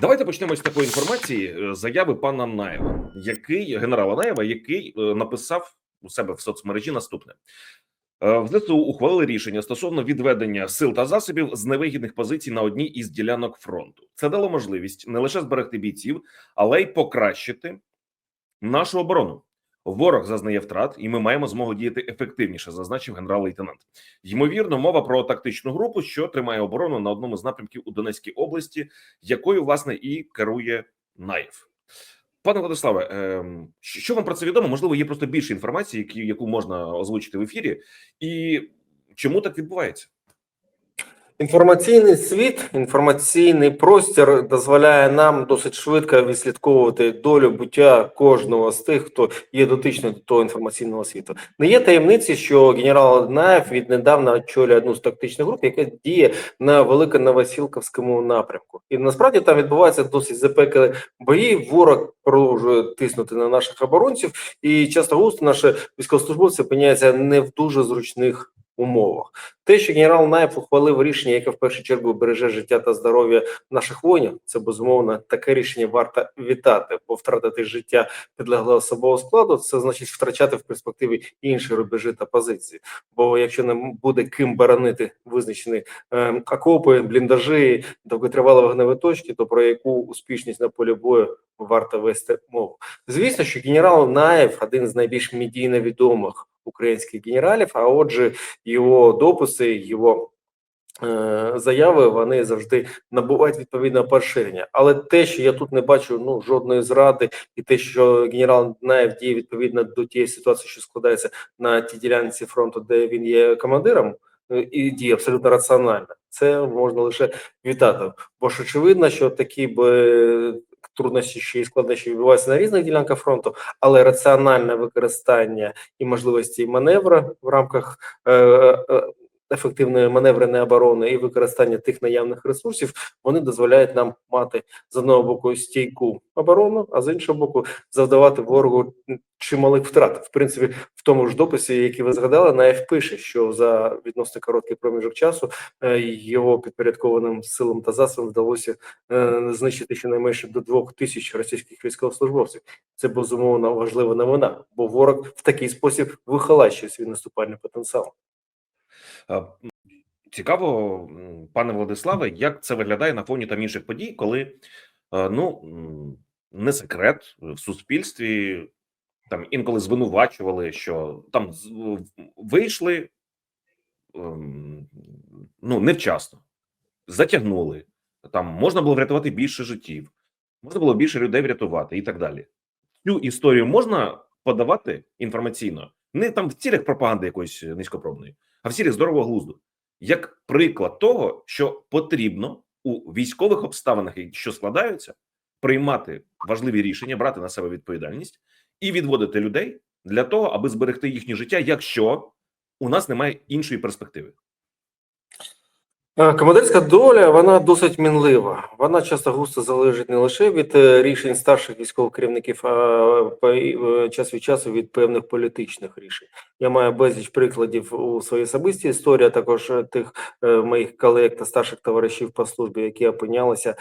Давайте почнемо з такої інформації е, заяви пана Наєва, який генерала Наєва, який е, написав у себе в соцмережі наступне. Е, В ЗСУ ухвалили рішення стосовно відведення сил та засобів з невигідних позицій на одній із ділянок фронту. Це дало можливість не лише зберегти бійців, але й покращити нашу оборону. Ворог зазнає втрат, і ми маємо змогу діяти ефективніше, зазначив генерал-лейтенант. Ймовірно, мова про тактичну групу, що тримає оборону на одному з напрямків у Донецькій області, якою власне і керує Наєв. Пане Владиславе, ем, що що вам про це відомо? Можливо, є просто більше інформації, яку можна озвучити в ефірі, і чому так відбувається? Інформаційний світ, інформаційний простір дозволяє нам досить швидко відслідковувати долю буття кожного з тих, хто є дотичним до того інформаційного світу. Не є таємниці, що генерал Наєв віднедавна очолює одну з тактичних груп, яка діє на великоновосілковському напрямку. І насправді там відбуваються досить запеклі бої. Ворог продовжує тиснути на наших оборонців, і часто густо наші військовослужбовці опиняються не в дуже зручних умовах. Те, що генерал Наєв ухвалив рішення, яке в першу чергу береже життя та здоров'я наших воїнів, це безумовно таке рішення варто вітати, бо втратити життя підлеглого особового складу, це значить втрачати в перспективі інші рубежі та позиції. Бо якщо не буде ким боронити визначені е, окопи, бліндажі, довготривалі вогневі точки, то про яку успішність на полі бою варто вести мову. Звісно, що генерал Наєв один з найбільш медійно відомих українських генералів, а отже, його дописи, його е, заяви вони завжди набувають відповідного поширення. Але те, що я тут не бачу ну жодної зради, і те, що генерал Наєв діє відповідно до тієї ситуації, що складається на тій ділянці фронту, де він є командиром, е, і діє абсолютно раціонально. Це можна лише вітати. Бо ж очевидно, що такі б труднощі ще і складнощі відбуваються на різних ділянках фронту, але раціональне використання і можливості маневру в рамках е, е, ефективної маневреної оборони і використання тих наявних ресурсів вони дозволяють нам мати з одного боку стійку оборону, а з іншого боку завдавати ворогу чималих втрат. В принципі, в тому ж дописі, який ви згадали, НАЕФ пише, що за відносно короткий проміжок часу е, його підпорядкованим силам та засобам вдалося е, знищити щонайменше до двох тисяч російських військовослужбовців. Це безумовно важлива новина, бо ворог в такий спосіб вихолащує свій наступальний потенціал. Е, Цікаво, пане Владиславе, як це виглядає на фоні там інших подій, коли е, ну не секрет в суспільстві там інколи звинувачували, що там вийшли ем, ну невчасно, затягнули. Там можна було врятувати більше життів, можна було більше людей врятувати і так далі. Цю історію можна подавати інформаційно, не там в цілях пропаганди якоїсь низькопробної, а в цілях здорового глузду, як приклад того, що потрібно у військових обставинах, що складаються, приймати важливі рішення, брати на себе відповідальність і відводити людей для того, аби зберегти їхнє життя, якщо у нас немає іншої перспективи. Е, Командирська доля вона досить мінлива. Вона часто густо залежить не лише від е, рішень старших військових керівників, а е, час від часу від певних політичних рішень. Я маю безліч прикладів у своїй особистій історії, а також тих моїх колег та старших товаришів по службі, які опинялися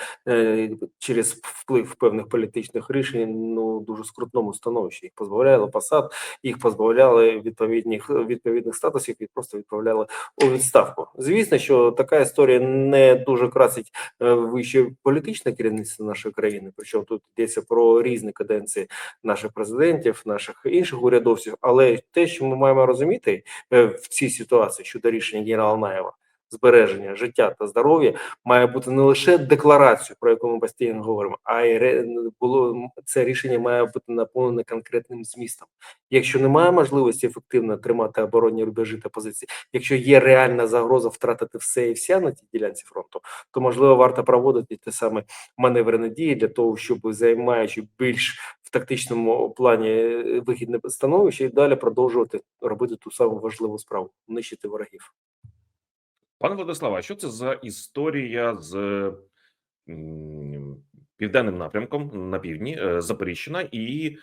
через вплив певних політичних рішень ну дуже скрутному становищі. Їх позбавляли посад, їх позбавляли відповідних відповідних статусів і просто відправляли у відставку. Звісно, що така історія не дуже красить е, вище політичне керівництво нашої країни. Причому тут йдеться про різні каденції наших президентів, наших інших урядовців. Але те, що ми маємо розуміти е, в цій ситуації щодо рішення генерала Наєва. Збереження життя та здоров'я має бути не лише декларацією, про яку ми постійно говоримо, а й було це рішення має бути наповнене конкретним змістом. Якщо немає можливості ефективно тримати оборонні рубежі та позиції, якщо є реальна загроза втратити все і вся на тій ділянці фронту, то можливо варто проводити те саме маневрені дії для того, щоб займаючи більш в тактичному плані вигідне становище, і далі продовжувати робити ту саму важливу справу нищити ворогів. Пане Владиславе, а що це за історія з південним напрямком на півдні е, Запоріжжя і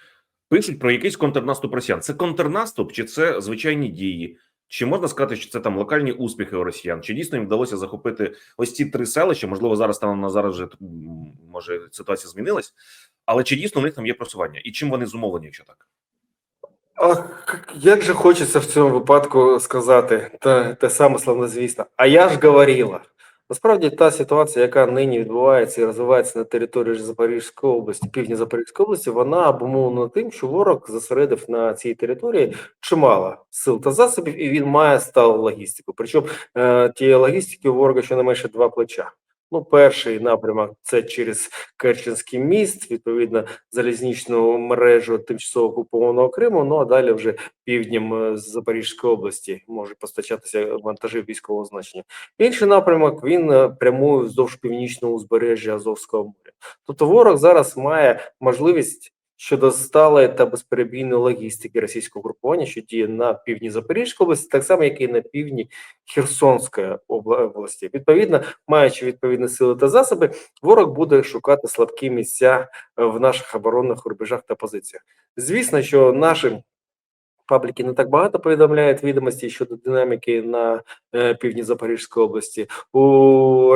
пишуть про якийсь контрнаступ росіян? Це контрнаступ чи це звичайні дії? Чи можна сказати, що це там локальні успіхи у росіян? Чи дійсно їм вдалося захопити ось ці три селища? Можливо, зараз станом на зараз вже може ситуація змінилась, але чи дійсно у них там є просування? І чим вони зумовлені, якщо так? А як же хочеться в цьому випадку сказати те, те саме славнозвісно. А я ж говорила. Насправді та ситуація, яка нині відбувається і розвивається на території Запорізької області, півдня Запорізької області, вона обумовлена тим, що ворог зосередив на цій території чимало сил та засобів, і він має сталу логістику. Причому е, тієї логістики у ворога щонайменше два плеча. Ну, перший напрямок це через Керченський міст, відповідно, залізничну мережу тимчасово окупованого Криму. Ну а далі вже півднем е, з Запорізької області можуть постачатися вантажі військового значення. Інший напрямок він е, прямує вздовж північного узбережжя Азовського моря. Тобто ворог зараз має можливість щодо сталої та безперебійної логістики російського групування, що діє на півдні Запорізької області, так само як і на півдні Херсонської області. Відповідно, маючи відповідні сили та засоби, ворог буде шукати слабкі місця е, в наших оборонних рубежах та позиціях. Звісно, що наші пабліки не так багато повідомляють відомості щодо динаміки на е, півдні Запорізької області. У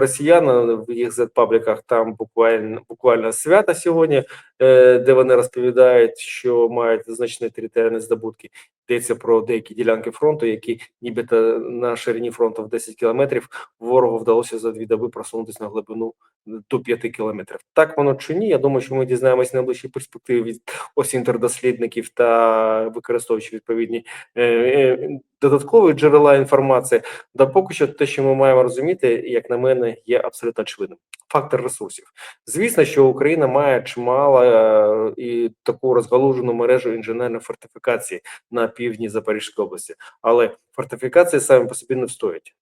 росіян е, в їх зет-пабліках там буквально буквально свято сьогодні, де вони розповідають, що мають значні територіальні здобутки. Йдеться про деякі ділянки фронту, які нібито на ширині фронту в 10 кілометрів ворогу вдалося за дві доби просунутися на глибину до 5 кілометрів. Так воно чи ні? Я думаю, що ми дізнаємося в найближчій перспективі від ось інтердослідників та використовуючи відповідні е, е, додаткові джерела інформації. Да поки що те, що ми маємо розуміти, як на мене, є абсолютно очевидним. Фактор ресурсів. Звісно, що Україна має чимало е, і таку розгалужену мережу інженерної фортифікації на півдні Запорізької області, але фортифікації самі по собі не встоять.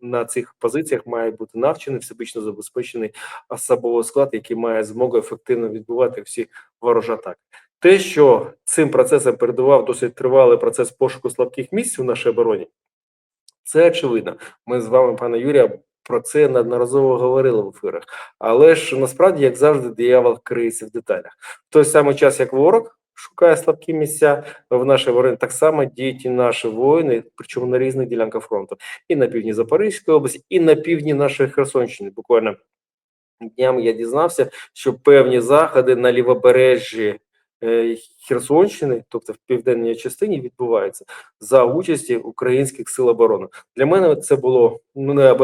На цих позиціях має бути навчений, всебічно забезпечений особовий склад, який має змогу ефективно відбувати всі ворожі атаки. Те, що цим процесом передував досить тривалий процес пошуку слабких місць у нашій обороні, це очевидно. Ми з вами, пане Юрія, про це неодноразово говорили в ефірах. Але ж насправді, як завжди, диявол криється в деталях. В той самий час, як ворог шукає слабкі місця в нашій обороні, так само діють і наші воїни, причому на різних ділянках фронту, і на півдні Запорізької області, і на півдні нашої Херсонщини. Буквально днями я дізнався, що певні заходи на лівобережжі Херсонщини, тобто в південній частині, відбуваються за участі українських сил оборони. Для мене це було ну не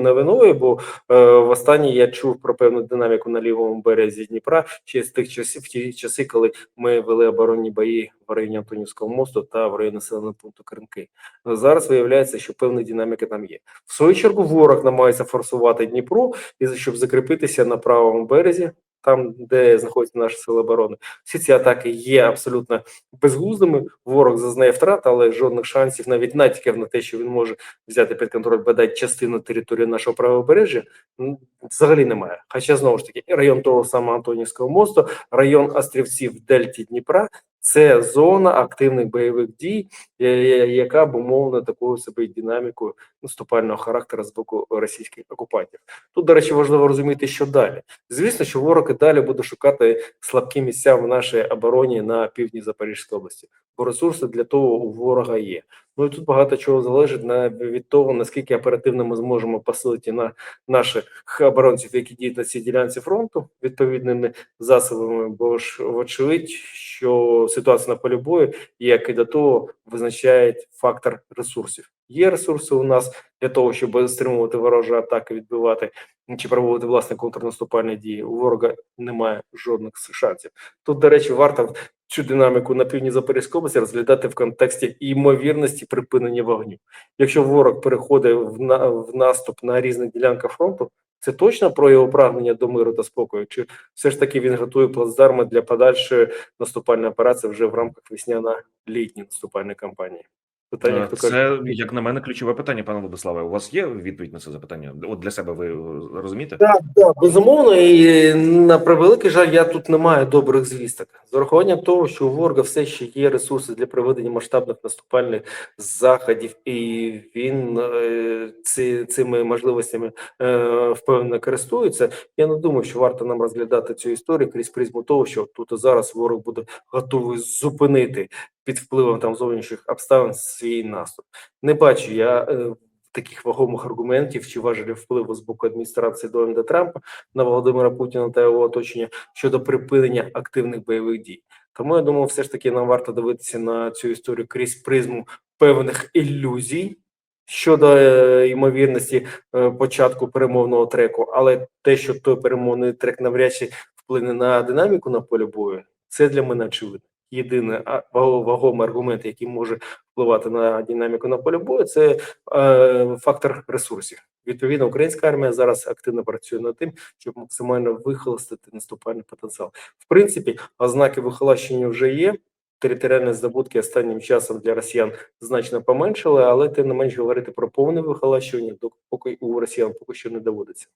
новиною, бо е, востаннє я чув про певну динаміку на лівому березі Дніпра ще з тих часів, в ті часи, коли ми вели оборонні бої в районі Антонівського мосту та в районі населеного пункту Кринки. Зараз виявляється, що певна динаміка там є. В свою чергу ворог намагається форсувати Дніпро, і щоб закріпитися на правому березі, там де знаходяться наші сили оборони. Всі ці атаки є абсолютно безглуздими. Ворог зазнає втрат, але жодних шансів, навіть натяків на те, що він може взяти під контроль бодай частину території нашого правобережжя, взагалі немає. Хоча знову ж таки, район того самого Антонівського мосту, район острівців Дельті Дніпра. Це зона активних бойових дій, е, е, яка обумовлена такою собі динамікою наступального характеру з боку російських окупантів. Тут, до речі, важливо розуміти, що далі. Звісно, що ворог і далі буде шукати слабкі місця в нашій обороні на півдні Запорізької області, бо ресурси для того у ворога є. Ну і тут багато чого залежить на від того, наскільки оперативно ми зможемо посилити на наших оборонців, які діють на цій ділянці фронту відповідними засобами. Бо ж вочевидь, що ситуація на полі бою, як і до того, визначає фактор ресурсів. Є ресурси у нас для того, щоб стримувати ворожі атаки, відбивати чи проводити власне контрнаступальні дії. У ворога немає жодних шансів. Тут, до речі, варто цю динаміку на півдні Запорізької області розглядати в контексті ймовірності припинення вогню. Якщо ворог переходить в, на, в наступ на різних ділянках фронту, це точно про його прагнення до миру та спокою, чи все ж таки він готує плацдарми для подальшої наступальної операції вже в рамках весняно-літньої наступальної кампанії? Питання, Е, хто Це, каже, як на мене, ключове питання, пане Владиславе. У вас є відповідь на це запитання? От для себе ви е, розумієте? Так, так, безумовно, і на превеликий жаль, я тут не маю добрих звісток. З урахуванням того, що у ворога все ще є ресурси для проведення масштабних наступальних заходів, і він е, ці, цими можливостями впевнено користується. Я не думаю, що варто нам розглядати цю історію крізь призму того, що тут і зараз ворог буде готовий зупинити під впливом там зовнішніх обставин свій наступ. Не бачу я е, таких вагомих аргументів чи важелів впливу з боку адміністрації Дональда Трампа на Володимира Путіна та його оточення щодо припинення активних бойових дій. Тому я думаю, все ж таки нам варто дивитися на цю історію крізь призму певних ілюзій щодо е, ймовірності е, початку перемовного треку, але те, що той перемовний трек навряд чи вплине на динаміку на полі бою, це для мене очевидно. Єдиний вагомий аргумент, який може впливати на динаміку на полі бою, це е, фактор ресурсів. Відповідно, українська армія зараз активно працює над тим, щоб максимально вихолостити наступальний потенціал. В принципі, ознаки вихолощення вже є. Територіальні здобутки останнім часом для росіян значно поменшили, але тим не менш говорити про повне вихолощування, доки- поки у росіян поки що не доводиться.